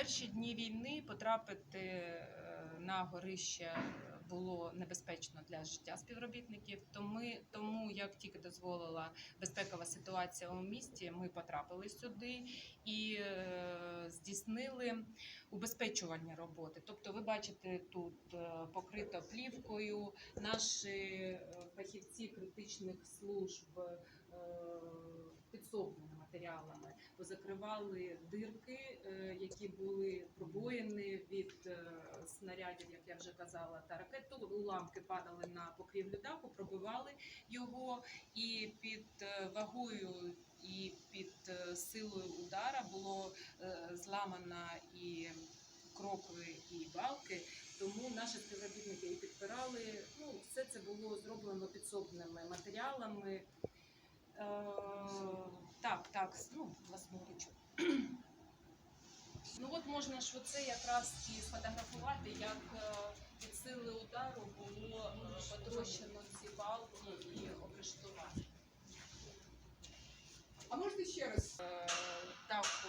перші дні війни потрапити е, на горище було небезпечно для життя співробітників. Тому, тому як тільки дозволила безпекова ситуація у місті, ми потрапили сюди і е, здійснили убезпечування роботи. Тобто, ви бачите тут е, покрито плівкою. Наші фахівці критичних служб підсобними матеріалами позакривали дирки, які були пробоїни від е, снарядів, як я вже казала, та ракет. То уламки падали на покрівлю даху, пробивали його, і під е, вагою і під е, силою удара було зламана і крокви, і балки. Тому наші співробітники і підпирали. Ну, все це було зроблено підсобними матеріалами. Е, так, так, ну, власноруч. Ну от можна ж оце якраз і сфотографувати, як е, від сили удару було е, потрощено ці балки і обрештувати. А можете ще раз? Е, даху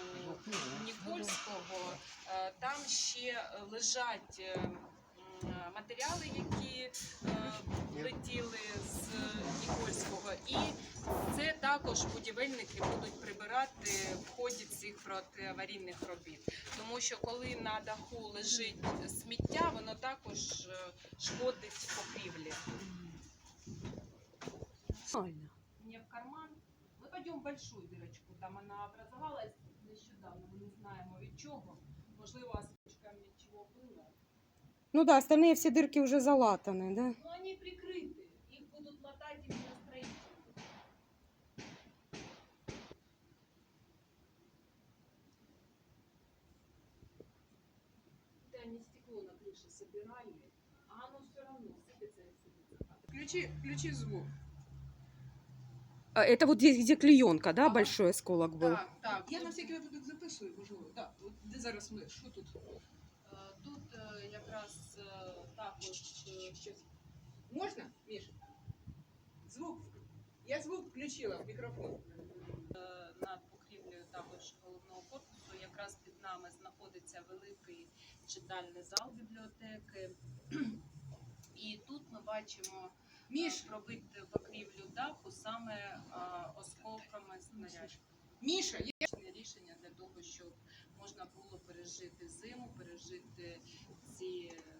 Нікольського, е, там ще лежать матеріали, які летіли з Нікольського, також будівельники будуть прибирати в ході цих протиаварійних робіт. Тому що коли на даху лежить сміття, воно також е, шкодить покрівлі. Правильно. мне в карман. Мы пойдем в большую дырочку. Там она образовалась нещодавно. Ми не знаємо від чого. Можливо, осечками чого було. Ну да, остальные все дырки уже залатаны, да? Ну, они стекло на крыше собирали, а оно все равно сыпется и сыпется. Включи, включи звук. А, Это вот здесь, где клеенка, да, Ага. большой осколок был? Так, так. Я тут- на всякий випадок записую, можливо. Так, от де зараз ми? Що тут? Е, Тут е, якраз е, також е, Щас. Можна, Міш? Звук. Я звук включила в мікрофон. е, над покрівлею також головного корпусу. Якраз під нами знаходиться великий читальний зал бібліотеки. І тут ми бачимо Між пробити покрівлю даху саме е, осколками снарядів. Міша, є. Рішення для того, щоб можна було пережити зиму, пережити ці е,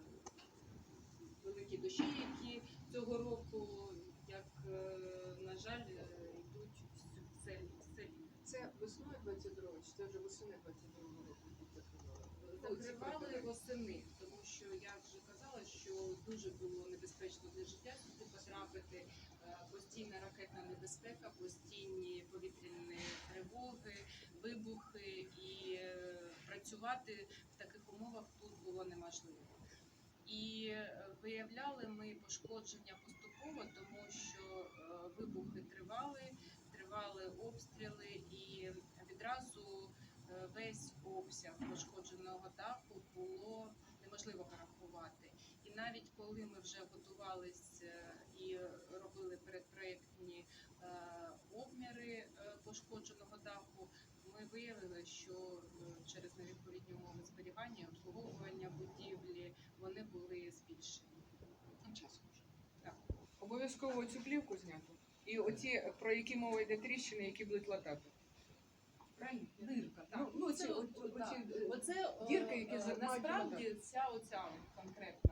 великі дощі, які цього року, як е, на жаль, е, йдуть все. Це весною 22-го, чи це вже восени 22-го року закривали? Восени, тому що я вже казала, що дуже було небезпечно для життя сюди потрапити. Е, Постійна ракетна небезпека, постійні повітряні тривоги, вибухи, і е, працювати в таких умовах тут було неможливо. І е, виявляли ми пошкодження поступово, тому що вибухи тривали, тривали обстріли, і відразу весь обсяг пошкодженого даху було неможливо порахувати. І навіть коли ми вже готувалися і робили передпроєктні е, обміри е, пошкодженого даху, ми виявили, що е, через невідповідні умови зберігання обслуговування будівлі вони були збільшені. Часу вже. Так. Обов'язково цю плівку зняти. І оці, про які мова йде тріщини, які будуть латати. Правильно? Оці, оці, оці, оці, оці, оці, оці, оці, е, е, дірки, які е, займають насправді ця оця конкретна